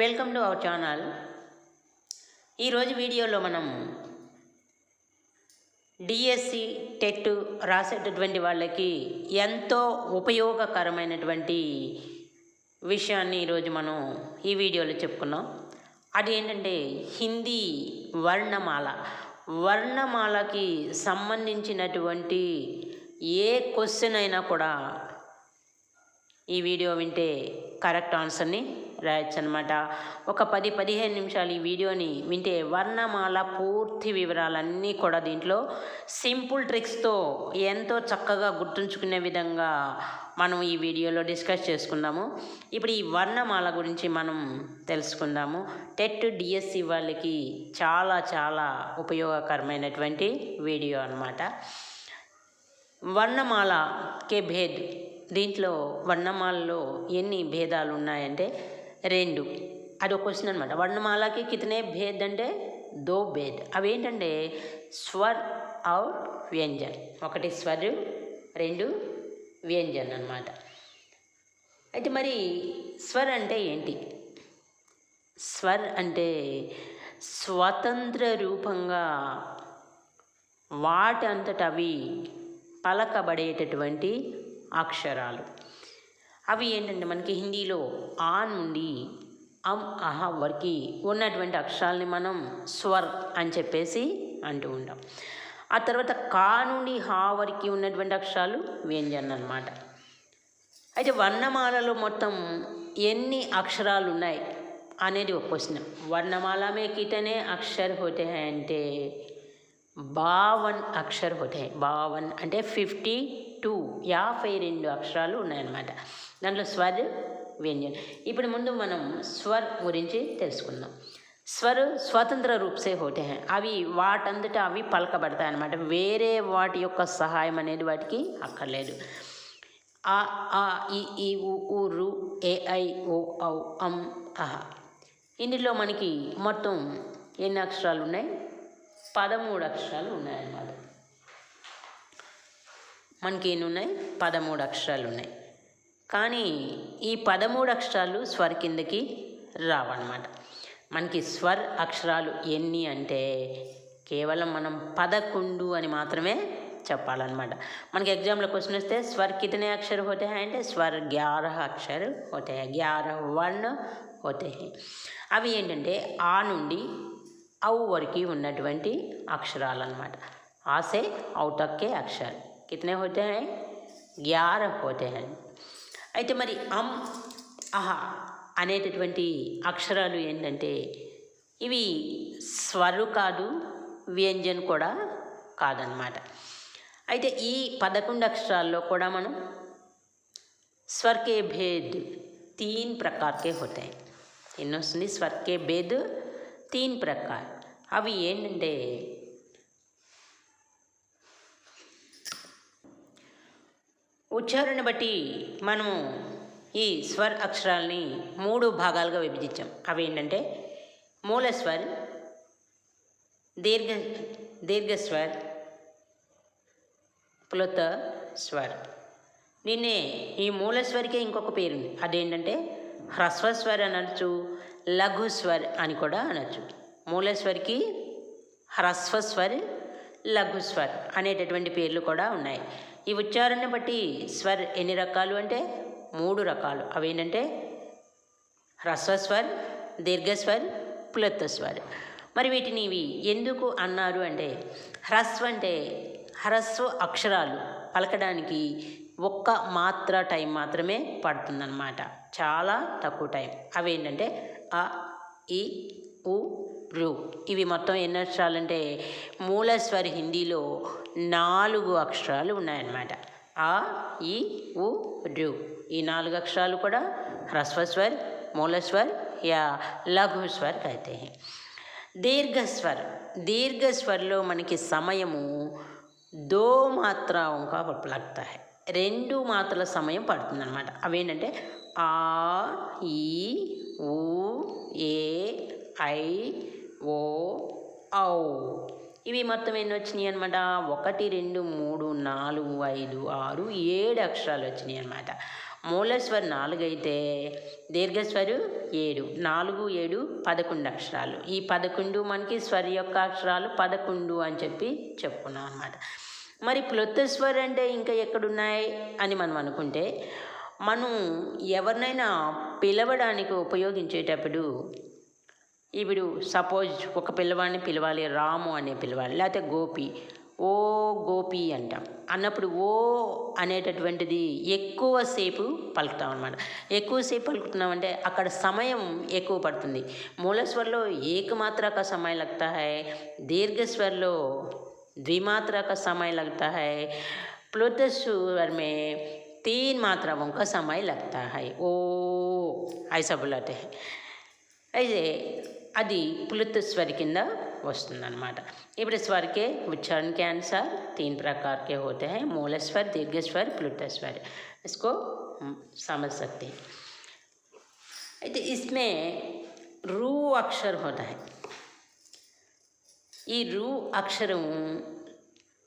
Welcome to our channel ఈరోజు వీడియోలో మనం డిఎస్సి టెట్ రాసేటటువంటి వాళ్ళకి ఎంతో ఉపయోగకరమైనటువంటి విషయాన్ని ఈరోజు మనం ఈ వీడియోలో చెప్పుకున్నాం. అది ఏంటంటే హిందీ వర్ణమాల. వర్ణమాలకి సంబంధించినటువంటి ఏ క్వశ్చన్ అయినా కూడా ఈ వీడియో వింటే కరెక్ట్ ఆన్సర్ని రాయొచ్చు అనమాట ఒక పది పదిహేను నిమిషాలు ఈ వీడియోని వింటే వర్ణమాల పూర్తి వివరాలన్నీ కూడా దీంట్లో సింపుల్ ట్రిక్స్తో ఎంతో చక్కగా గుర్తుంచుకునే విధంగా మనం ఈ వీడియోలో డిస్కస్ చేసుకుందాము. ఇప్పుడు ఈ వర్ణమాల గురించి మనం తెలుసుకుందాము. టెట్ డిఎస్సి వాళ్ళకి చాలా చాలా ఉపయోగకరమైనటువంటి వీడియో అనమాట వర్ణమాల కే భేద్. దీంట్లో వర్ణమాలలో ఎన్ని భేదాలు ఉన్నాయంటే రెండు. అది ఒక క్వశ్చన్ అనమాట వర్ణమాలకి కితనే భేద్ అంటే దో భేద్. అవేంటంటే స్వర్ ఔర్ వ్యంజన్. ఒకటి స్వర్ రెండు వ్యంజన్ అనమాట అయితే మరి స్వర్ అంటే ఏంటి? స్వర్ అంటే స్వతంత్ర రూపంగా వాటంతట అవి పలకబడేటటువంటి అక్షరాలు. అవి ఏంటంటే మనకి హిందీలో ఆ నుండి అమ్ అహ వరకు ఉన్నటువంటి అక్షరాలని మనం స్వర్ అని చెప్పేసి అంటూ ఉంటాం. ఆ తర్వాత కా నుండి హా వరకు ఉన్నటువంటి అక్షరాలు వ్యంజన్ అన్నమాట. అయితే వర్ణమాలలో మొత్తం ఎన్ని అక్షరాలు ఉన్నాయి అనేది ఒక క్వశ్చన్. వర్ణమాల మే కితనే అక్షర్ హోతే అంటే బావన్ అక్షర్ హోతే బావన్ అంటే ఫిఫ్టీ టూ. యాభై రెండు అక్షరాలు ఉన్నాయన్నమాట. దాంట్లో స్వర్ వ్యంజన్ ఇప్పుడు ముందు మనం స్వర్ గురించి తెలుసుకుందాం. స్వర్ స్వతంత్ర రూప్సే హోటే హై అవి వాటంతటా అవి పలకబడతాయి అన్నమాట వేరే వాటి యొక్క సహాయం అనేది వాటికి అక్కర్లేదు. ఆ ఆ ఈ ఈ ఉ ఊ రు ఏ ఐ ఓ ఔ అం అహ. ఇందులో మనకి మొత్తం ఎన్ని అక్షరాలు ఉన్నాయి? పదమూడు అక్షరాలు ఉన్నాయన్నమాట. మనకి ఎన్ని ఉన్నాయి పదమూడు అక్షరాలు ఉన్నాయి. కానీ ఈ పదమూడు అక్షరాలు స్వర్ కిందకి రావన్నమాట. మనకి స్వర్ అక్షరాలు ఎన్ని అంటే కేవలం మనం పదకొండు అని మాత్రమే చెప్పాలన్నమాట. మనకి ఎగ్జామ్లో క్వశ్చన్ వస్తే స్వర్ కితనే అక్షర్ హోతే హై అంటే స్వర్ గ్యారహ అక్షర్ హోతే హై గ్యారహ వన్ హోతే హై. అవి ఏంటంటే ఆ నుండి అవు వరకు ఉన్నటువంటి అక్షరాలు అనమాట ఆసే ఔటక్కే అక్షర్ కితనే హోతే హై? గ్యార హోతే హై. అయితే మరి అమ్ అహ అనేటటువంటి అక్షరాలు ఏంటంటే ఇవి స్వరు కాదు వ్యంజన్ కూడా కాదనమాట అయితే ఈ పదకొండు అక్షరాల్లో కూడా మనం స్వర్కే భేద్ తీన్ ప్రకార్కే హోతాయి ఎన్నొస్తుంది? స్వర్కే భేద్ తీన్ ప్రకార్. అవి ఏంటంటే ఉచ్చారణ బట్టి మనము ఈ స్వర్ అక్షరాల్ని మూడు భాగాలుగా విభజించాం. అవి ఏంటంటే మూలస్వర్ దీర్ఘ దీర్ఘస్వర్ ప్లుత స్వర్ నిన్నే ఈ మూలస్వరికే ఇంకొక పేరుంది. అదేంటంటే హ్రస్వస్వర్ అనొచ్చు లఘుస్వర్ అని కూడా అనొచ్చు. మూలస్వరికి హ్రస్వస్వర్ లఘుస్వర్ అనేటటువంటి పేర్లు కూడా ఉన్నాయి. ఈ ఉచ్చారణ బట్టి స్వర్ ఎన్ని రకాలు అంటే మూడు రకాలు. అవేంటంటే హ్రస్వస్వర్ దీర్ఘస్వర్ పులత్వస్వర్ మరి వీటిని ఇవి ఎందుకు అన్నారు అంటే హ్రస్వ అంటే హ్రస్వ అక్షరాలు పలకడానికి ఒక్క మాత్ర టైం మాత్రమే పడుతుందన్నమాట. చాలా తక్కువ టైం. అవేంటంటే అ ఈ ఉ రు. ఇవి మొత్తం ఎన్ని అక్షరాలు అంటే మూలస్వర హిందీలో నాలుగు అక్షరాలు ఉన్నాయన్నమాట. ఆ ఈ ఉ రు. ఈ నాలుగు అక్షరాలు కూడా హ్రస్వస్వర్ మూలస్వర్ యా లఘుస్వర్ అయితే దీర్ఘస్వర్. దీర్ఘస్వర్లో మనకి సమయము దో మాత్ర కా రెండు మాత్రల సమయం పడుతుందన్నమాట. అవేంటంటే ఆ ఈ ఊ ఏ ఐ ఓ ఔ. ఇవి మొత్తం ఎన్ని వచ్చినాయి అనమాట ఒకటి రెండు మూడు నాలుగు ఐదు ఆరు ఏడు అక్షరాలు వచ్చినాయి అనమాట మూలస్వరు నాలుగు అయితే దీర్ఘస్వరు ఏడు నాలుగు ఏడు పదకొండు అక్షరాలు. ఈ పదకొండు మనకి స్వర్ యొక్క అక్షరాలు పదకొండు అని చెప్పి చెప్పుకున్నాం అనమాట మరి ప్లొత్తస్వర్ అంటే ఇంకా ఎక్కడున్నాయి అని మనం అనుకుంటే మనం ఎవరినైనా పిలవడానికి ఉపయోగించేటప్పుడు ఇప్పుడు సపోజ్ ఒక పిల్లవాడిని పిలవాలి రాము అనే పిలవాలి లేకపోతే గోపి ఓ గోపి అంటాం అన్నప్పుడు ఓ అనేటటువంటిది ఎక్కువసేపు పలుకుతాం అనమాట ఎక్కువసేపు పలుకుతున్నామంటే అక్కడ సమయం ఎక్కువ పడుతుంది మూలస్వరలో ఏకమాత్ర का समय लगता है दीर्घ स्वर लो द्विमात्रा का समय लगता है प्लुत स्वर में तीन मात्राओं का समय लगता है ओ ऐसा बुलाते हैं అయితే అది పులుత్ స్వర్ కింద వస్తుందన్నమాట ఇప్పుడు स्वर के उच्चारण के अनुसार तीन प्रकार के होते हैं मूल स्वर दीर्घ स्वर प्लुत स्वर इसको हम समझ सकते हैं అయితే इसमें रू अक्षर होता है ఈ రు అక్షరం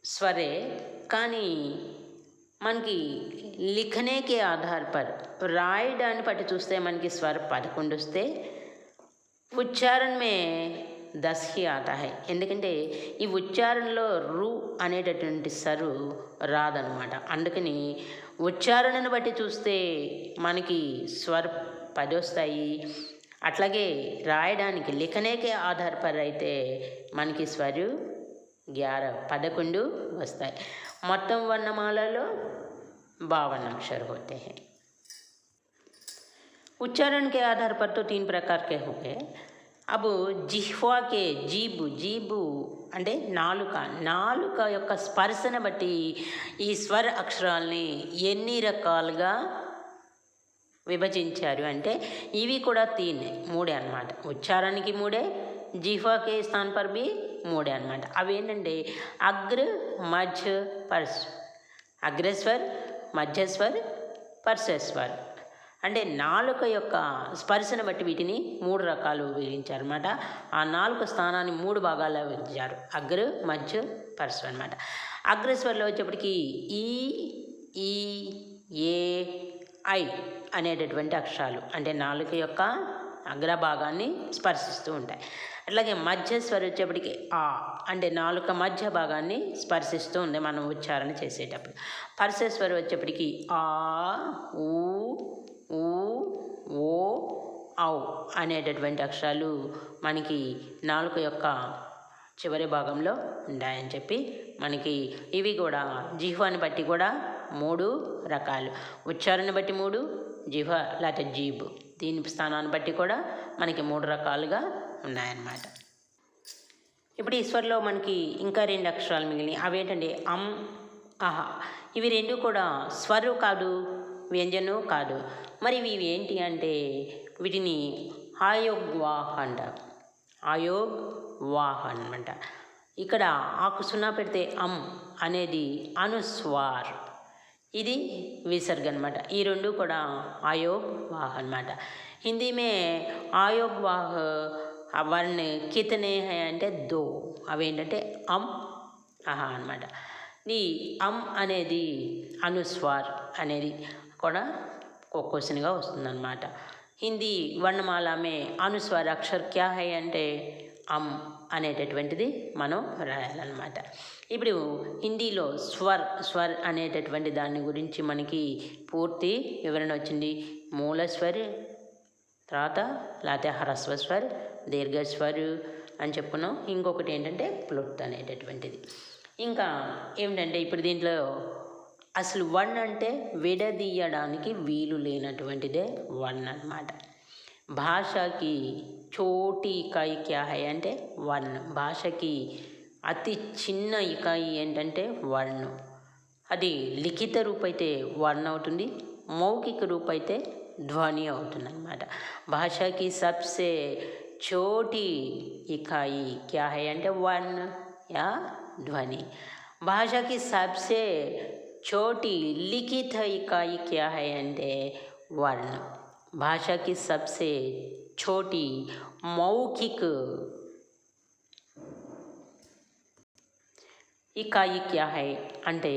స్వరే కానీ మనకి లిఖనేకే ఆధార్ పర్ రాయడాన్ని బట్టి చూస్తే మనకి స్వర పదకొండు వస్తే ఉచ్చారణ మే దస్ హీ ఆతా హై ఎందుకంటే ఈ ఉచ్చారణలో రు అనేటటువంటి సరు రాదనమాట అందుకని ఉచ్చారణను బట్టి చూస్తే మనకి స్వర పది వస్తాయి అట్లాగే రాయడానికి లిఖనేకే ఆధారపడి అయితే మనకి స్వరు గ్యార పదకొండు వస్తాయి మొత్తం వర్ణమాలలో बावन अक्षर होते हैं उच्चारण के आधार पर तो तीन प्रकार के हो गए अब జిహ్వా కే జీబు జీబు అంటే నాలుక నాలుక యొక్క స్పర్శను బట్టి ఈ స్వర అక్షరాల్ని ఎన్ని రకాలుగా విభజించారు అంటే ఇవి కూడా తీన్ మూడే అనమాట ఉచ్చారణకి మూడే జిహ్వాకే స్థాన్ పర్ బి మూడే అనమాట అవి ఏంటంటే అగ్ర మధ్య పర్స్ అగ్రస్వర్ మధ్యస్వర్ పర్సస్వర్ అంటే నాలుక యొక్క స్పర్శను బట్టి వీటిని మూడు రకాలు విభజించారనమాట ఆ నాలుగు స్థానాన్ని మూడు భాగాల్లో విభజించారు. అగ్ర మధ్య పర్సు అనమాట అగ్రస్వరంలో వచ్చేప్పటికి ఈ ఈ ఏ ఐ అనేటటువంటి అక్షరాలు అంటే నాలుక యొక్క అగ్రభాగాన్ని స్పర్శిస్తూ ఉంటాయి. అట్లాగే మధ్యస్వర వచ్చేప్పటికి ఆ అంటే నాలుక మధ్య భాగాన్ని స్పర్శిస్తూ ఉంది మనం ఉచ్చారణ చేసేటప్పుడు. పర్శస్వర వచ్చేప్పటికి ఆ ఊ ఊ ఓ ఔ అనేటటువంటి అక్షరాలు మనకి నాలుక యొక్క చివరి భాగంలో ఉన్నాయని చెప్పి మనకి ఇవి కూడా జిహ్వాని బట్టి కూడా మూడు రకాలు. ఉచ్చారణ బట్టి మూడు జిహ్వ లేకపోతే జీబు. దీని స్థానాన్ని బట్టి కూడా మనకి మూడు రకాలుగా ఉన్నాయన్నమాట. ఇప్పుడు ఈశ్వర్లో మనకి ఇంకా రెండు అక్షరాలు మిగిలినాయి. అవేంటండి అం అహ. ఇవి రెండు కూడా స్వరు కాదు వ్యంజనో కాదు. మరి ఇవి ఏంటి అంటే వీటిని ఆయోగ్ వాహ్ అంట. ఆయోగ్ వాహ్ అనమాట ఇక్కడ ఆకు సున్నా పెడితే అమ్ అనేది అనుస్వార్. ఇది విసర్గ అనమాట ఈ రెండు కూడా ఆయోగ్ వాహ్ అనమాట హిందీ మే ఆయోగ్ వాహ్ వर्ण కితనే హై అంటే దో. అవేంటంటే అం అహా అనమాట ఈ అం అనేది అనుస్వార్ అనేది కూడా ఒక క్వశ్చన్గా వస్తుందన్నమాట. హిందీ వర్ణమాలమే మే అక్షర్ క్యా హై అంటే అమ్ అనేటటువంటిది మనం రాయాలన్నమాట. ఇప్పుడు హిందీలో స్వర్ స్వర్ అనేటటువంటి దాని గురించి మనకి పూర్తి వివరణ వచ్చింది. మూలస్వర్ తర్వాత లేకపోతే హ్రస్వస్వర్ దీర్ఘస్వర్ అని చెప్పుకున్నాం. ఇంకొకటి ఏంటంటే ప్లుట్ అనేటటువంటిది. ఇంకా ఏమిటంటే ఇప్పుడు దీంట్లో అసలు వన్ అంటే విడదీయడానికి వీలు లేనటువంటిదే వన్ అన్నమాట. భాషకి చోటి ఇకాయి క్యా హై అంటే వన్. భాషకి అతి చిన్న ఇకాయి ఏంటంటే వన్. అది లిఖిత రూపైతే అయితే వన్ అవుతుంది మౌఖిక రూపైతే అయితే ధ్వని అవుతుంది అనమాట భాషకి సబ్సే చోటి ఇకాయి క్యా హై అంటే వన్ యా ధ్వని. భాషకి సబ్సే छोटी लिखित इकाई क्या है అంటే वर्ण भाषा की सबसे छोटी मौखिक ఇకాయి క్యా హై అంటే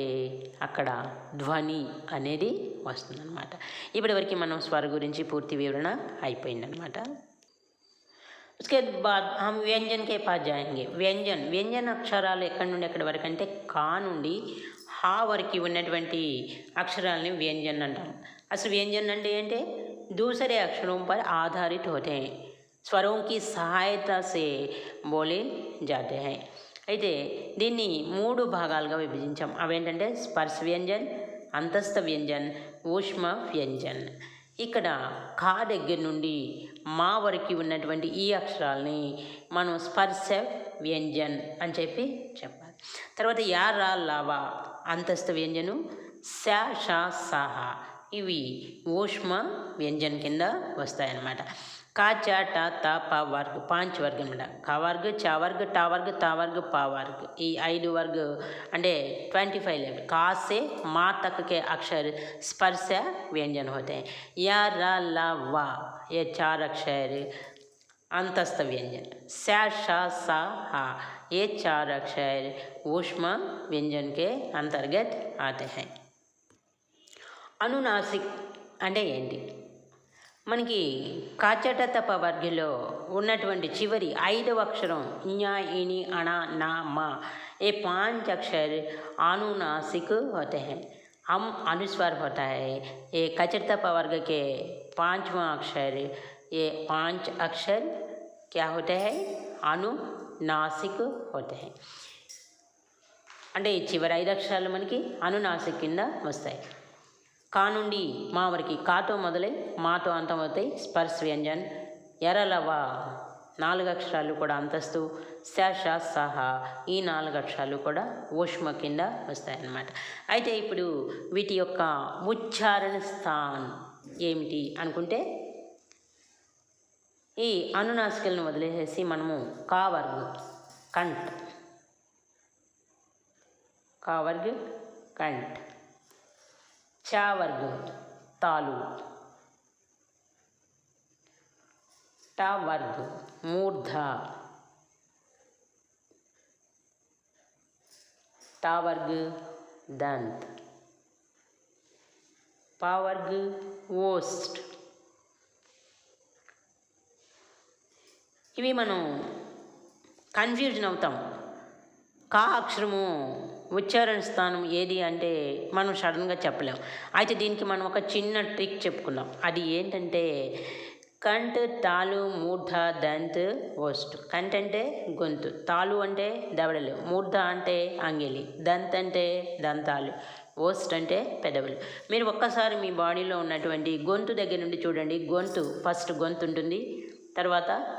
అక్కడ ధ్వని అనేది వస్తుందన్నమాట ఇప్పటివరకు మనం స్వర గురించి పూర్తి వివరణ అయిపోయిందనమాట उसके बाद हम व्यंजन के पास जाएंगे వ్యంజన్ వ్యంజన అక్షరాలు ఎక్కడి నుండి ఎక్కడి వరకు అంటే కా నుండి హా వరకు ఉన్నటువంటి అక్షరాలని వ్యంజన్ అంటాం అసలు వ్యంజన్ అంటే ఏంటి दूसरे अक्षरों पर आधारित होते हैं స్వరం की సహాయత సే బోలే జాతే హై అయితే దీన్ని మూడు భాగాలుగా విభజించాం అవేంటంటే స్పర్శ వ్యంజన్ అంతస్థ వ్యంజన్ ఊష్మ వ్యంజన్ ఇక్కడ కా దగ్గర నుండి మా వరకు ఉన్నటువంటి ఈ అక్షరాల్ని మనం స్పర్శ వ్యంజన్ అని చెప్పి చెప్పాలి తర్వాత యా రా లావా అంతస్థ వ్యంజను శా షా సాహా ఇవి ఊష్మ వ్యంజన్ కింద వస్తాయన్నమాట కా చా టా తా పా వర్గ్ పాంచ్ వర్గ్ అనమాట కా వర్గ్ చా వర్గ్ టా వర్గ్ తా వర్గ్ పా వర్గ్ ఈ ఐదు వర్గ్ అంటే ट्वेंटी फाइव लेवल का से माँ तक के अक्षर स्पर्श व्यंजन होते हैं या रा ला वा ये चार अक्षर अंतस्थ व्यंजन स्या शा सा हा ये चार अक्षर ऊष्म व्यंजन के अंतर्गत आते हैं అనునాసిక్ అంటే ఏంటి మనకి కాచట తప వర్గలో ఉన్నటువంటి చివరి ఐదవ అక్షరం ఞ ఇని అణ నా మా ये पांच अक्षर अनुनासिक होते हैं हम अनुस्वार होता है ये कचरता वर्ग के पांचवा अक्षर ये पांच अक्षर क्या होते हैं अनुनासिक होते हैं అంటే ఈ చివరి ఐదు అక్షరాలు మనకి అనునాసిక్ కింద వస్తాయి కా నుండి మా వరకు కాతో మొదలై మాతో అంతమవుతాయి స్పర్శ వ్యంజన్ ఎరలవ నాలుగు అక్షరాలు కూడా అంతస్తు శ సహ ఈ నాలుగు అక్షరాలు కూడా ఊష్మ కింద వస్తాయన్నమాట అయితే ఇప్పుడు వీటి యొక్క ఉచ్చారణ స్థాన్ ఏమిటి అనుకుంటే ఈ అనునాసికలను వదిలేసేసి మనము కా వర్గ్ కంట్ కా వర్గ్ కంట్ చా వర్గ్ తాలు ట వర్గ్ మూర్ధ टा वर्ग दंत पा वर्ग ఇవి మనం కన్ఫ్యూజన్ అవుతాం. కా అక్షరము ఉచ్చారణ స్థానం ఏది అంటే మనం సడన్గా చెప్పలేం. అయితే దీనికి మనం ఒక చిన్న ట్రిక్ చెప్పుకుందాం. అది ఏంటంటే కంట్ తాలు మూర్ధ దంత్ ఓస్ట్ కంట్ అంటే గొంతు. తాలు అంటే దవడలు. మూర్ధ అంటే అంగిలి. దంత్ అంటే దంతాలు. ఓస్ట్ అంటే పెదవులు. మీరు ఒక్కసారి మీ బాడీలో ఉన్నటువంటి గొంతు దగ్గర నుండి చూడండి. గొంతు ఫస్ట్ గొంతు ఉంటుంది. తర్వాత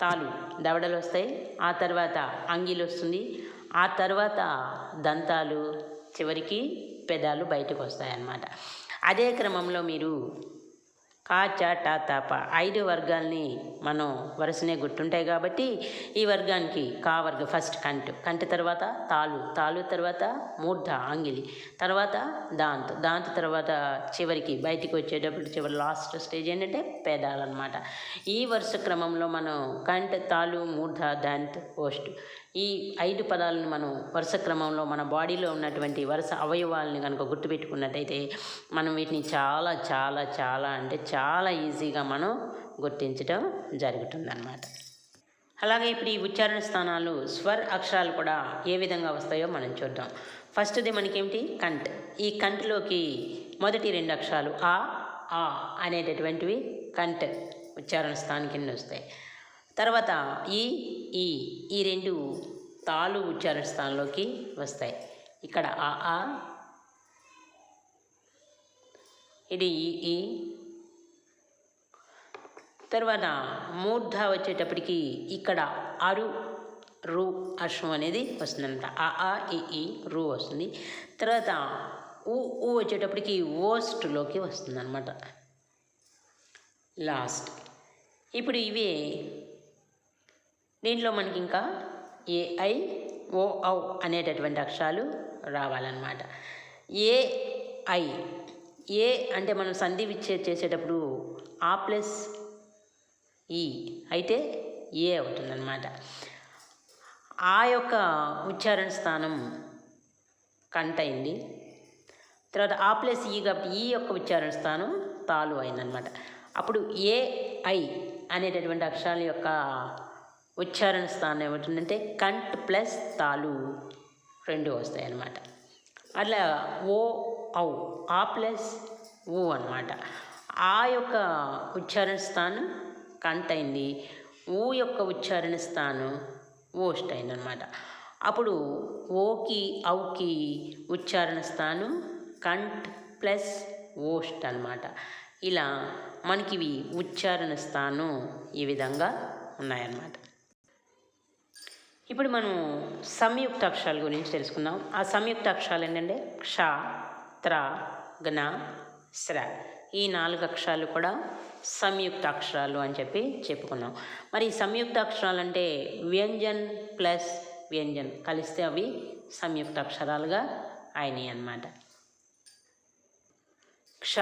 తాలు దవడలు వస్తాయి ఆ తర్వాత అంగీలు వస్తుంది ఆ తర్వాత దంతాలు చివరికి పెదాలు బయటకు వస్తాయన్నమాట అదే క్రమంలో మీరు కా చా టా తాప ఐదు వర్గాల్ని మనం వరుసనే గుర్తుంటాయి కాబట్టి ఈ వర్గానికి కా వర్గం ఫస్ట్ కంటు. కంటి తర్వాత తాలు. తాలు తర్వాత మూర్ధ ఆంగిలి. తర్వాత దాంత్. దాంత్ తర్వాత చివరికి బయటికి వచ్చేటప్పుడు చివరి లాస్ట్ స్టేజ్ ఏంటంటే పేదాలు అనమాట ఈ వరుస క్రమంలో మనం కంట తాలు మూర్ధ దాంత్ పోస్ట్ ఈ ఐదు పదాలను మనం వరుస క్రమంలో మన బాడీలో ఉన్నటువంటి వరుస అవయవాలని కనుక గుర్తుపెట్టుకున్నట్టయితే మనం వీటిని చాలా చాలా చాలా అంటే చాలా చాలా ఈజీగా మనం గుర్తించడం జరుగుతుందన్నమాట. అలాగే ఇప్పుడు ఈ ఉచ్చారణ స్థానాలు స్వర్ అక్షరాలు కూడా ఏ విధంగా వస్తాయో మనం చూద్దాం. ఫస్ట్ది మనకేమిటి? కంట్ ఈ కంట్లోకి మొదటి రెండు అక్షరాలు ఆ ఆ అనేటటువంటివి కంట్ ఉచ్చారణ స్థానం కింద వస్తాయి. తర్వాత ఈ ఈ ఈ రెండు తాలు ఉచ్చారణ స్థానంలోకి వస్తాయి. ఇక్కడ ఆ ఆ. ఇది ఈ ఈ తర్వాత మూర్ధ వచ్చేటప్పటికి ఇక్కడ అరు రు అశ్వం అనేది వస్తుందన్నమాట. ఆ ఆ ఈ రు వస్తుంది. తర్వాత ఊ ఊ వచ్చేటప్పటికి ఓస్ట్లోకి వస్తుందన్నమాట. లాస్ట్. ఇప్పుడు ఇవి. దీంట్లో మనకి ఇంకా ఏఐ ఓ ఔ అనేటటువంటి అక్షరాలు రావాలన్నమాట. ఏఐ ఏ అంటే మనం సంధి విచ్ఛేద్ చేసేటప్పుడు ఆ ప్లస్ ఈ అయితే ఏ అవుతుందన్నమాట. ఆ యొక్క ఉచ్చారణ స్థానం కంట అయింది తర్వాత ఆ ప్లస్ ఈ కాబట్టి ఈ యొక్క ఉచ్చారణ స్థానం తాలు అయిందనమాట అప్పుడు ఏ ఐ అనేటటువంటి అక్షరాల యొక్క ఉచ్చారణ స్థానం ఏమిటంటే కంట్ ప్లస్ తాలు రెండు వస్తాయి అన్నమాట అట్లా ఓ ఔ ఆ ప్లస్ ఊ అనమాట ఆ యొక్క ఉచ్చారణ స్థానం కంట్ అయింది ఊ యొక్క ఉచ్చారణ స్థానం ఓస్ట్ అయిందనమాట అప్పుడు ఓకి ఔకి ఉచ్చారణ స్థానం కంట్ ప్లస్ ఓస్ట్ అనమాట ఇలా మనకి ఇవి ఉచ్చారణ స్థానం ఈ విధంగా ఉన్నాయన్నమాట. ఇప్పుడు మనం సంయుక్త అక్షరాల గురించి తెలుసుకుందాం. ఆ సంయుక్త అక్షరాలు ఏంటంటే క్ష త్ర గ్న శ్ర. ఈ నాలుగు అక్షరాలు కూడా సంయుక్త అక్షరాలు అని చెప్పి చెప్పుకున్నాం. మరి సంయుక్తాక్షరాలు సంయుక్త అంటే వ్యంజన్ ప్లస్ వ్యంజన్ కలిస్తే అవి సంయుక్త అక్షరాలుగా అయినాయి అన్నమాట. క్ష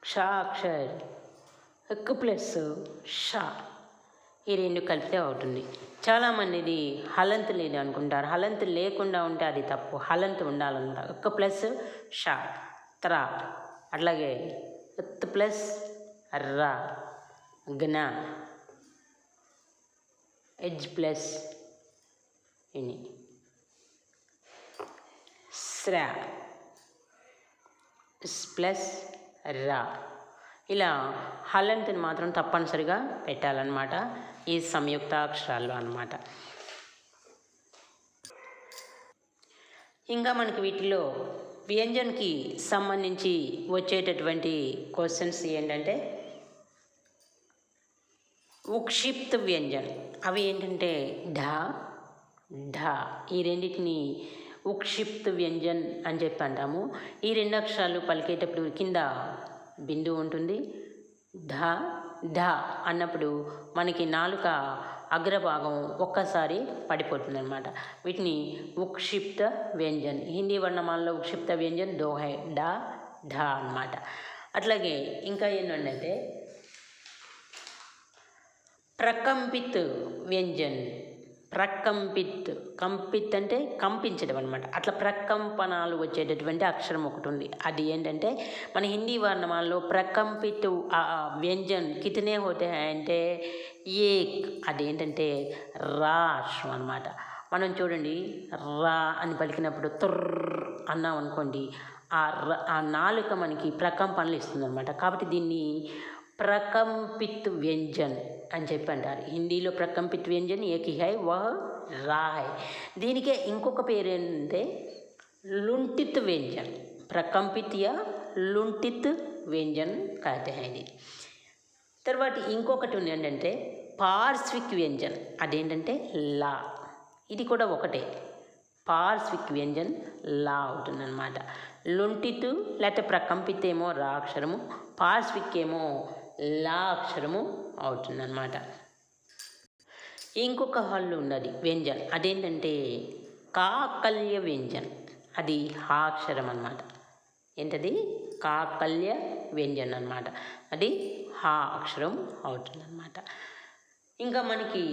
క్ష అక్షర్ ఎక్ ప్లస్ షా ఈ రెండు కలిపితే అవుతుంది. చాలామంది హలంత్ లేదు అనుకుంటారు. హలంతు లేకుండా ఉంటే అది తప్పు. హలంతు ఉండాలన్నమాట. ఒక్క ప్లస్ షా త్రా అట్లాగే ఎత్ ప్లస్ ర జ్ఞ ఎజ్ ప్లస్ ఇని శ్ర స్ ప్లస్ రా ఇలా హలంతుని మాత్రం తప్పనిసరిగా పెట్టాలన్నమాట. ఈ సంయుక్త అక్షరాల్లో అన్నమాట. ఇంకా మనకి వీటిలో వ్యంజన్కి సంబంధించి వచ్చేటటువంటి క్వశ్చన్స్ ఏంటంటే ఉక్షిప్త వ్యంజన్. అవి ఏంటంటే ఢ ఢ. ఈ రెండింటిని ఉక్షిప్త వ్యంజన్ అని చెప్పి అంటాము. ఈ రెండు అక్షరాలు పలికేటప్పుడు కింద బిందువు ఉంటుంది. ఢ ఢ అన్నప్పుడు మనకి నాలుక అగ్రభాగం ఒక్కసారి పడిపోతుంది అనమాట వీటిని ఉక్షిప్త వ్యంజన్ హిందీ వర్ణమాలలో ఉక్షిప్త వ్యంజన్ దోహై డా ఢ అన్నమాట. అట్లాగే ఇంకా ఏంటంటే ప్రకంపిత్ వ్యంజన్ ప్రకంపిత్ కంపిత్ అంటే కంపించడం అనమాట అట్లా ప్రకంపనాలు వచ్చేటటువంటి అక్షరం ఒకటి ఉంది. అది ఏంటంటే మన హిందీ వర్ణమాలలో ప్రకంపిత్ ఆ వ్యంజన్ కితనే హోతే అంటే ఏక్ అదేంటంటే రా అక్షరం అనమాట మనం చూడండి రా అని పలికినప్పుడు తుర్ర్ అన్నాం అనుకోండి ఆ ర ఆ నాలుక మనకి ప్రకంపనలు ఇస్తుంది అనమాట కాబట్టి దీన్ని ప్రకంపిత్ వ్యంజన్ అని చెప్పి అంటారు హిందీలో ప్రకంపిత్ వ్యంజన్ ఏకి హై వహ రా హై దీనికే ఇంకొక పేరు ఏంటంటే లుంటిత్ వ్యంజన్ ప్రకంపిత్ యా లుంటిత్ వ్యంజన్ कहते हैं ఇది తర్వాత ఇంకొకటి ఉంది ఏంటంటే పార్శ్విక్ వ్యంజన్. అదేంటంటే లా. ఇది కూడా ఒకటే. పార్శ్విక్ వ్యంజన్ లా అవుతుందన్నమాట. లుంటితు లేకపోతే ప్రకంపిత్ ఏమో రా అక్షరము పార్శ్విక్ ఏమో లా అక్షరము అవుతుందన్నమాట. ఇంకొక హల్లు ఉన్నది వ్యంజన్. అదేంటంటే కాకల్య వ్యంజన్. అది హా అక్షరం అన్నమాట ఏంటది? కాకల్య వ్యంజన్ అనమాట అది హా అక్షరం అవుతుందన్నమాట. ఇంకా మనకి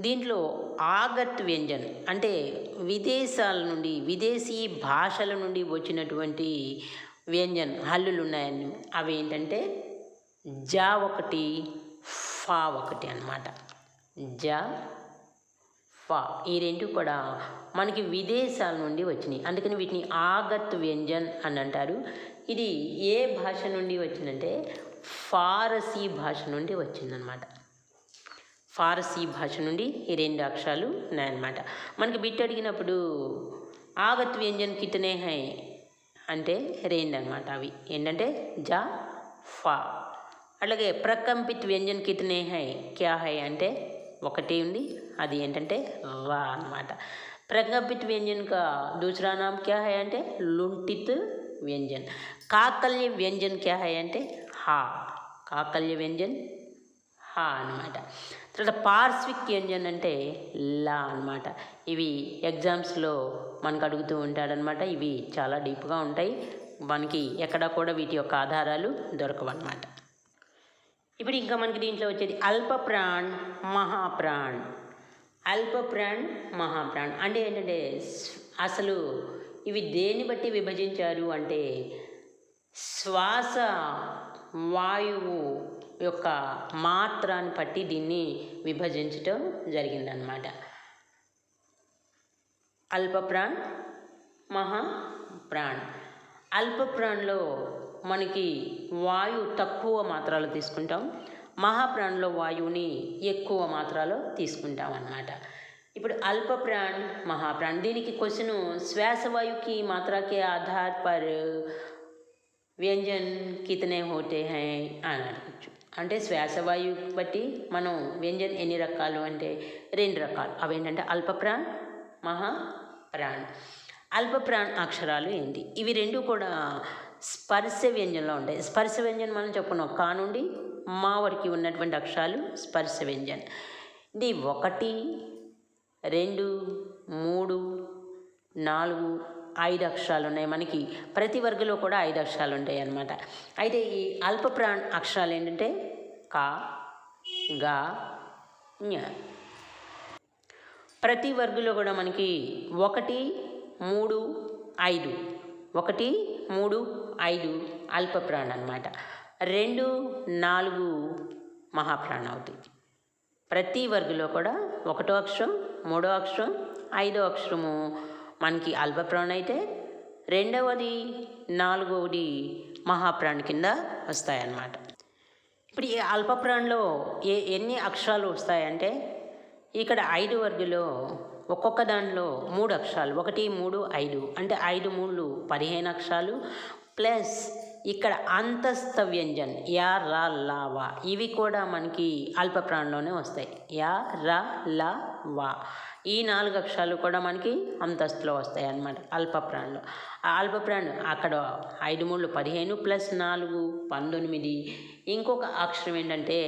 దీంట్లో ఆగత్ వ్యంజన్ అంటే విదేశాల నుండి విదేశీ భాషల నుండి వచ్చినటువంటి వ్యంజన్ హల్లులు ఉన్నాయని అవి ఏంటంటే జా ఒకటి ఫా ఒకటి అన్నమాట. జా ఫా ఈ రెండు కూడా మనకి విదేశాల నుండి వచ్చినాయి. అందుకని వీటిని ఆగత్ వ్యంజన్ అని అంటారు. ఇది ఏ భాష నుండి వచ్చిందంటే ఫారసీ భాష నుండి వచ్చిందనమాట ఫారసీ భాష నుండి ఈ రెండు అక్షరాలు ఉన్నాయన్నమాట. మనకి బిట్ అడిగినప్పుడు ఆగత్ వ్యంజన్ కితనే హై అంటే రెండు అనమాట అవి. ఏంటంటే జా ఫా. అలాగే ప్రకంపిత్ వ్యంజన్ కితనే హై క్యా హై అంటే ఒకటి ఉంది. అది ఏంటంటే రా అనమాట ప్రకంపిత్ వ్యంజన్ కా దూసరా నామ్ క్యా హై అంటే లుంటిత్ వ్యంజన్. కాకల్య వ్యంజన్ క్యా హై అంటే హా కాకల్య వ్యంజన్ హా అనమాట తర్వాత పార్శ్విక్ వ్యంజన్ అంటే లా అనమాట ఇవి ఎగ్జామ్స్లో మనకు అడుగుతూ ఉంటాడనమాట ఇవి చాలా డీప్గా ఉంటాయి. మనకి ఎక్కడా కూడా వీటి యొక్క ఆధారాలు దొరకవన్నమాట. ఇప్పుడు ఇంకా మనకి దీంట్లో వచ్చేది అల్ప ప్రాణ్ మహాప్రాణ్. అల్పప్రాణ్ మహాప్రాణ్ అంటే ఏంటంటే అసలు ఇవి దేన్ని బట్టి విభజించారు అంటే శ్వాస వాయువు యొక్క మాత్రాన్ని బట్టి దీన్ని విభజించటం జరిగిందనమాట అల్పప్రాణ్ మహాప్రాణ్. అల్పప్రాణ్లో మనకి వాయు తక్కువ మాత్రలు తీసుకుంటాం. మహాప్రాణ్లో వాయువుని ఎక్కువ మాత్రలు తీసుకుంటాం అన్నమాట ఇప్పుడు అల్ప ప్రాణ్ మహాప్రాణ్ దీనికి శ్వాస శ్వాసవాయుకి మాత్రాకే ఆధార్ పర్ వ్యంజన్ కితనే హోటే హై అని అడగచ్చు. అంటే శ్వాసవాయు బట్టి మనం వ్యంజన్ ఎన్ని రకాలు అంటే రెండు రకాలు. అవేంటంటే అల్పప్రాణ్ మహాప్రాణ్. అల్పప్రాణ్ అక్షరాలు ఏంటి? ఇవి రెండు కూడా స్పర్శ వ్యంజనంలో ఉంటాయి. స్పర్శ వ్యంజన్ మనం చెప్పుకున్నాం. కా నుండి మా వరకు ఉన్నటువంటి అక్షరాలు స్పర్శ వ్యంజన్. ఇది ఒకటి రెండు మూడు నాలుగు ఐదు అక్షరాలు ఉన్నాయి మనకి ప్రతి వర్గలో కూడా ఐదు అక్షరాలు ఉంటాయి అన్నమాట. అయితే ఈ అల్పప్రాణ్ అక్షరాలు ఏంటంటే కా గా ఞ. ప్రతి వర్గులో కూడా మనకి ఒకటి మూడు ఐదు. ఒకటి మూడు ఐదు అల్పప్రాణ అనమాట రెండు నాలుగు మహాప్రాణ అవుతుంది ప్రతి వర్గులో కూడా ఒకటో అక్షరం మూడో అక్షరం ఐదో అక్షరము మనకి అల్పప్రాణ అయితే రెండవది నాలుగవది మహాప్రాణ్ కింద వస్తాయన్నమాట. ఇప్పుడు ఈ అల్పప్రాణలో ఏ ఎన్ని అక్షరాలు వస్తాయంటే ఇక్కడ ఐదు వర్గులో ఒక్కొక్క దాంట్లో మూడు అక్షరాలు ఒకటి మూడు ఐదు. అంటే ఐదు మూడు పదిహేను అక్షరాలు. ప్లస్ ఇక్కడ అంతస్థ వ్యంజన్ యా రా లా వా. ఇవి కూడా మనకి అల్పప్రాణంలోనే వస్తాయి. యా రా లా వా. ఈ నాలుగు అక్షరాలు కూడా మనకి అంతస్తులో వస్తాయి అన్నమాట అల్పప్రాణులు. ఆ అక్కడ ఐదు మూడు పదిహేను ప్లస్ నాలుగు పంతొమ్మిది. ఇంకొక అక్షరం ఏంటంటే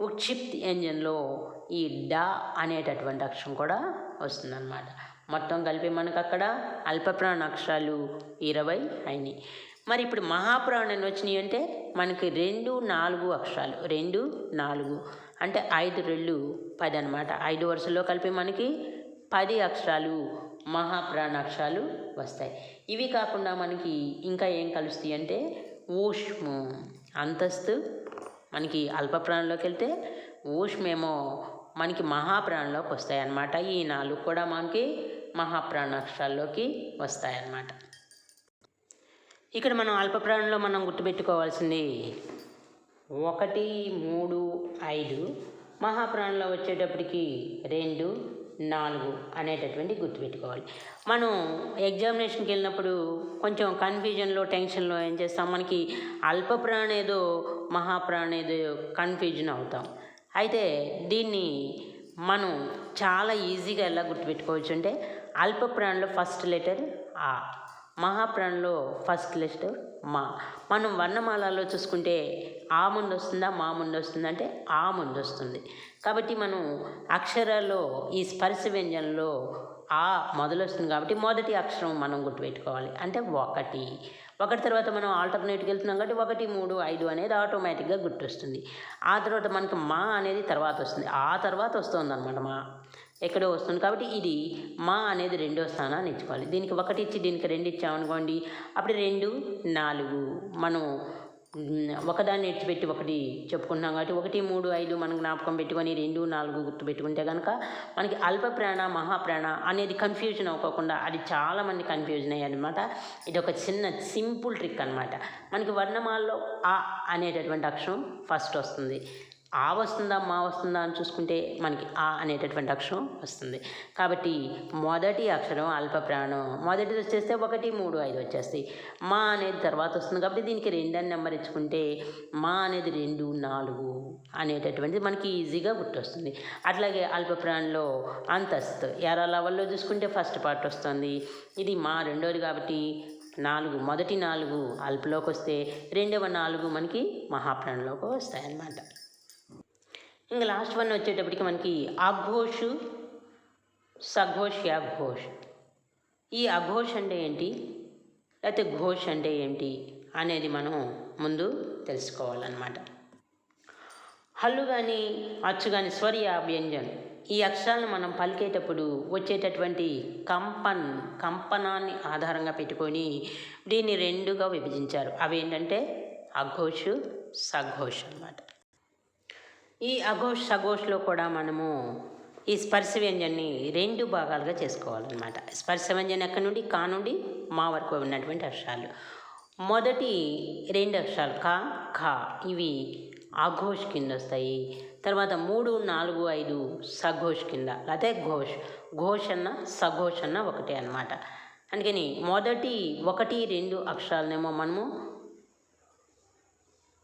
ఉక్షిప్తి ఎంజన్లో ఈ డా అనేటటువంటి అక్షరం కూడా వస్తుందన్నమాట. మొత్తం కలిపి మనకు అక్కడ అల్పప్రాణ అక్షరాలు ఇరవై అయినాయి. మరి ఇప్పుడు మహాప్రాణాన్ని వచ్చినాయి అంటే మనకి రెండు నాలుగు అక్షరాలు. రెండు నాలుగు. అంటే ఐదు రెళ్ళు పది అనమాట ఐదు వరుసలో కలిపి మనకి పది అక్షరాలు మహాప్రాణాక్షరాలు వస్తాయి. ఇవి కాకుండా మనకి ఇంకా ఏం కలుస్తాయి అంటే ఊష్ము అంతస్తు మనకి అల్పప్రాణంలోకి వెళ్తే ఊష్మేమో మనకి మహాప్రాణంలోకి వస్తాయి అన్నమాట. ఈ నాలుగు కూడా మనకి మహాప్రాణాక్షరాల్లోకి వస్తాయన్నమాట వస్తాయి అన్నమాట. ఇక్కడ మనం అల్పప్రాణంలో మనం గుర్తుపెట్టుకోవాల్సింది ఒకటి మూడు ఐదు మహాప్రాణంలో వచ్చేటప్పటికి రెండు నాలుగు అనేటటువంటి గుర్తుపెట్టుకోవాలి మనం ఎగ్జామినేషన్కి వెళ్ళినప్పుడు కొంచెం కన్ఫ్యూజన్లో టెన్షన్లో ఏం చేస్తాం? మనకి అల్పప్రాణ ఏదో మహాప్రాణ ఏదో కన్ఫ్యూజన్ అవుతాం. అయితే దీన్ని మనం చాలా ఈజీగా ఎలా గుర్తుపెట్టుకోవచ్చు అంటే అల్పప్రాణంలో ఫస్ట్ లెటర్ ఆ. మహాప్రాణంలో ఫస్ట్ లిస్ట్ మా. మనం వర్ణమాలలో చూసుకుంటే ఆ ముందు వస్తుందా మా ముందు వస్తుందా అంటే ఆ ముందు వస్తుంది. కాబట్టి మనం అక్షరాల్లో ఈ స్పర్శ వ్యంజనంలో ఆ మొదలొస్తుంది కాబట్టి మొదటి అక్షరం మనం గుర్తుపెట్టుకోవాలి. అంటే ఒకటి. ఒకటి తర్వాత మనం ఆల్టర్నేట్కి వెళ్తున్నాం కాబట్టి ఒకటి మూడు ఐదు అనేది ఆటోమేటిక్గా గుర్తొస్తుంది. ఆ తర్వాత మనకి మా అనేది తర్వాత వస్తుంది. ఆ తర్వాత వస్తుంది అనమాట మా. ఎక్కడో వస్తుంది. కాబట్టి ఇది మా అనేది రెండో స్థానాన్ని ఇచ్చుకోవాలి. దీనికి ఒకటి ఇచ్చి దీనికి రెండు ఇచ్చామనుకోండి అప్పుడు రెండు నాలుగు. మనం ఒకదాన్ని ఇడిచిపెట్టి ఒకటి చెప్పుకుంటున్నాం కాబట్టి ఒకటి మూడు ఐదు మనం జ్ఞాపకం పెట్టుకొని రెండు నాలుగు గుర్తు పెట్టుకుంటే కనుక మనకి అల్ప ప్రాణ మహాప్రాణ అనేది కన్ఫ్యూజన్ అవ్వకుండా అది చాలామంది కన్ఫ్యూజన్ అయ్యాయి అనమాట ఇది ఒక చిన్న సింపుల్ ట్రిక్ అనమాట మనకి వర్ణమాలలో ఆ అనేటటువంటి అక్షరం ఫస్ట్ వస్తుంది. ఆ వస్తుందా మా వస్తుందా అని చూసుకుంటే మనకి ఆ అనేటటువంటి అక్షరం వస్తుంది. కాబట్టి మొదటి అక్షరం అల్ప ప్రాణం. మొదటిది వచ్చేస్తే ఒకటి మూడు ఐదు వచ్చేస్తాయి. మా అనేది తర్వాత వస్తుంది. కాబట్టి దీనికి రెండని నెంబర్ ఇచ్చుకుంటే మా అనేది రెండు నాలుగు అనేటటువంటిది మనకి ఈజీగా గుర్తొస్తుంది. అట్లాగే అల్ప ప్రాణంలో అంతస్తు. ఎరా లెవెల్లో చూసుకుంటే ఫస్ట్ పార్ట్ వస్తుంది. ఇది మా రెండోది కాబట్టి నాలుగు. మొదటి నాలుగు అల్పలోకి వస్తే రెండవ నాలుగు మనకి మహాప్రాణంలోకి వస్తాయి అన్నమాట ఇంకా లాస్ట్ వన్ వచ్చేటప్పటికి మనకి అఘోష్ సఘోష్ యాఘోష్. ఈ అఘోష్ అంటే ఏంటి? లేకపోతే ఘోష్ అంటే ఏంటి? అనేది మనం ముందు తెలుసుకోవాలన్నమాట. హల్లు కానీ అచ్చు కానీ స్వర్య వ్యంజన్. ఈ అక్షరాలను మనం పలికేటప్పుడు వచ్చేటటువంటి కంపన్ కంపనాన్ని ఆధారంగా పెట్టుకొని దీన్ని రెండుగా విభజించారు. అవి ఏంటంటే అఘోష్ సఘోష్ అన్నమాట. ఈ అఘోష్ సఘోష్లో కూడా మనము ఈ స్పర్శ వ్యంజన్ని రెండు భాగాలుగా చేసుకోవాలన్నమాట. స్పర్శ వ్యంజన్ ఎక్కడి నుండి? కా నుండి? మా వరకు ఉన్నటువంటి అక్షరాలు. మొదటి రెండు అక్షరాలు కా ఖా. ఇవి అఘోష్ కింద వస్తాయి. తర్వాత మూడు నాలుగు ఐదు సఘోష్ కింద. అదే ఘోష్. ఘోష్ అన్న సఘోష్ అన్న ఒకటే అన్నమాట. అందుకని మొదటి ఒకటి రెండు అక్షరాలనేమో మనము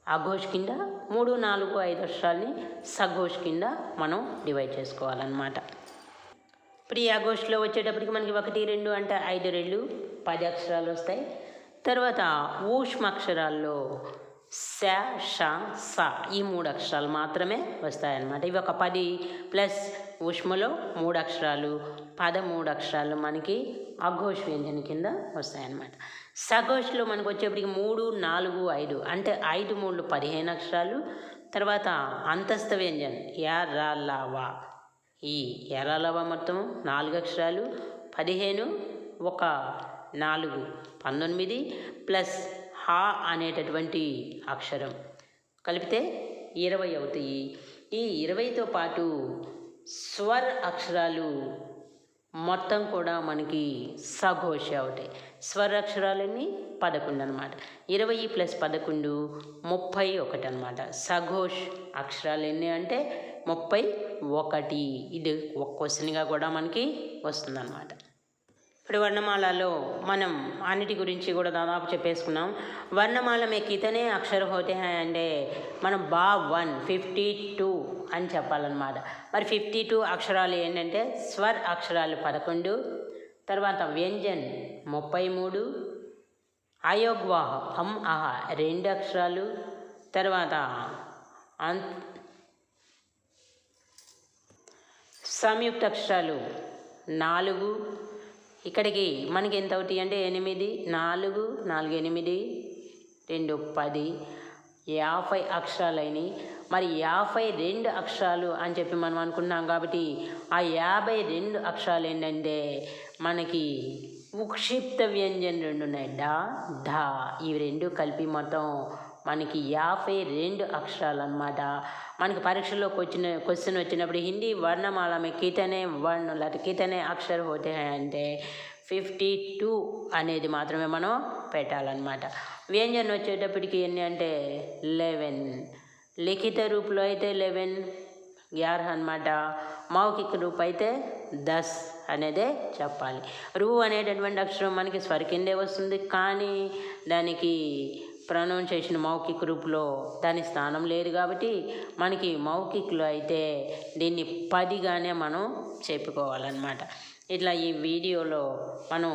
అఘోష్ కింద మూడు నాలుగు ఐదు అక్షరాల్ని సఘోష్ కింద మనం డివైడ్ చేసుకోవాలన్నమాట. ఇప్పుడు ఈ వచ్చేటప్పటికి మనకి ఒకటి రెండు అంటే ఐదు రెండు పది అక్షరాలు వస్తాయి. తర్వాత ఊష్మ అక్షరాల్లో శ ష స ఈ మూడు అక్షరాలు మాత్రమే వస్తాయన్నమాట. ఇవి ఒక పది ప్లస్ ఊష్మలో మూడు అక్షరాలు పదమూడు అక్షరాలు మనకి అఘోష్ వ్యంజన కింద వస్తాయన్నమాట. సగోష్లో మనకు వచ్చేప్పటికి మూడు నాలుగు ఐదు. అంటే ఐదు మూడు పదిహేను అక్షరాలు. తర్వాత అంతస్థ వ్యంజన్. యా ఈ ఎర్రలవ మొత్తం నాలుగు అక్షరాలు. పదిహేను ఒక నాలుగు పంతొమ్మిది ప్లస్ హా అనేటటువంటి అక్షరం. కలిపితే ఇరవై అవుతాయి. ఈ ఇరవైతో పాటు స్వర్ అక్షరాలు మొత్తం కూడా మనకి సఘోష అవుతాయి స్వరాక్షరాలన్నీ పదకొండు అనమాట ఇరవై ప్లస్ పదకొండు ముప్పై ఒకటి అనమాట సఘోష్ అక్షరాలు ఎన్ని అంటే ముప్పై ఒకటి. ఇది ఒక క్వశ్చన్గా కూడా మనకి వస్తుందన్నమాట. ఇప్పుడు వర్ణమాలలో మనం అన్నిటి గురించి కూడా దాదాపు చెప్పేసుకున్నాం. వర్ణమాల మే కితనే అక్షర హోతే అంటే మనం బా వన్ ఫిఫ్టీ టూ అని చెప్పాలన్నమాట. మరి ఫిఫ్టీ టూ అక్షరాలు ఏంటంటే స్వర్ అక్షరాలు పదకొండు తర్వాత వ్యంజన్ ముప్పై మూడు అయోగ్వాహ హం అహ రెండు అక్షరాలు తర్వాత అం సంయుక్త అక్షరాలు నాలుగు ఇక్కడికి మనకి ఎంత ఒకటి అంటే ఎనిమిది నాలుగు నాలుగు ఎనిమిది రెండు పది యాభై అక్షరాలు మరి యాభై రెండు అక్షరాలు అని చెప్పి మనం అనుకున్నాం కాబట్టి ఆ యాభై రెండు అక్షరాలు ఏంటంటే మనకి ఉక్షిప్త వ్యంజన్ రెండు ఉన్నాయి డా ఢా ఇవి రెండు కలిపి మొత్తం మనకి యాభై రెండు అక్షరాలు అనమాట మనకి పరీక్షలోకి వచ్చిన క్వశ్చన్ వచ్చినప్పుడు హిందీ వర్ణమాల కీతనే వర్ణం వర్ణ కీతనే అక్షర్ హోతే అంటే ఫిఫ్టీ టూ అనేది మాత్రమే మనం పెట్టాలన్నమాట. వ్యంజన్ వచ్చేటప్పటికి ఎన్ని అంటే లెవెన్. లిఖిత రూపులో అయితే లెవెన్ గ్యార్ అనమాట మౌఖిక రూపు అయితే దస్ అనేదే చెప్పాలి. రూ అనేటటువంటి అక్షరం మనకి స్వరికిందే వస్తుంది. కానీ దానికి ప్రొనౌన్సేషన్ మౌఖిక రూపులో దాని స్థానం లేదు కాబట్టి మనకి మౌఖికలో అయితే దీన్ని పదిగానే మనం చెప్పుకోవాలన్నమాట. ఇట్లా ఈ వీడియోలో మనం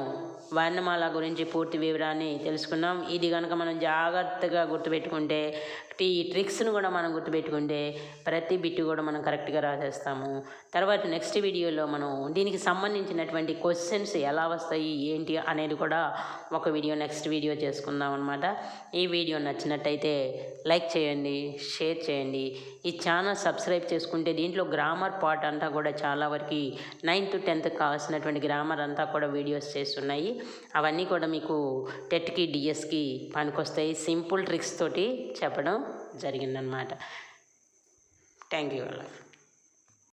వర్ణమాల గురించి పూర్తి వివరాన్ని తెలుసుకున్నాం ఇది కనుక మనం జాగ్రత్తగా గుర్తుపెట్టుకుంటే ఈ ట్రిక్స్ను కూడా మనం గుర్తుపెట్టుకుంటే ప్రతి బిట్టు కూడా మనం కరెక్ట్గా రాసేస్తాము. తర్వాత నెక్స్ట్ వీడియోలో మనం దీనికి సంబంధించినటువంటి క్వశ్చన్స్ ఎలా వస్తాయి ఏంటి అనేది కూడా ఒక వీడియో నెక్స్ట్ వీడియో చేసుకుందాం అనమాట ఈ వీడియో నచ్చినట్టయితే లైక్ చేయండి షేర్ చేయండి. ఈ ఛానల్ సబ్స్క్రైబ్ చేసుకుంటే దీంట్లో గ్రామర్ పార్ట్ అంతా కూడా చాలా వరకు నైన్త్ టెన్త్ కావాల్సినటువంటి గ్రామర్ అంతా కూడా వీడియోస్ చేస్తున్నాయి. అవన్నీ కూడా మీకు టెట్కి డిఎస్కి పనికొస్తాయి. సింపుల్ ట్రిక్స్ తోటి చెప్పడం జరిగిందనమాట థ్యాంక్ యూ అలా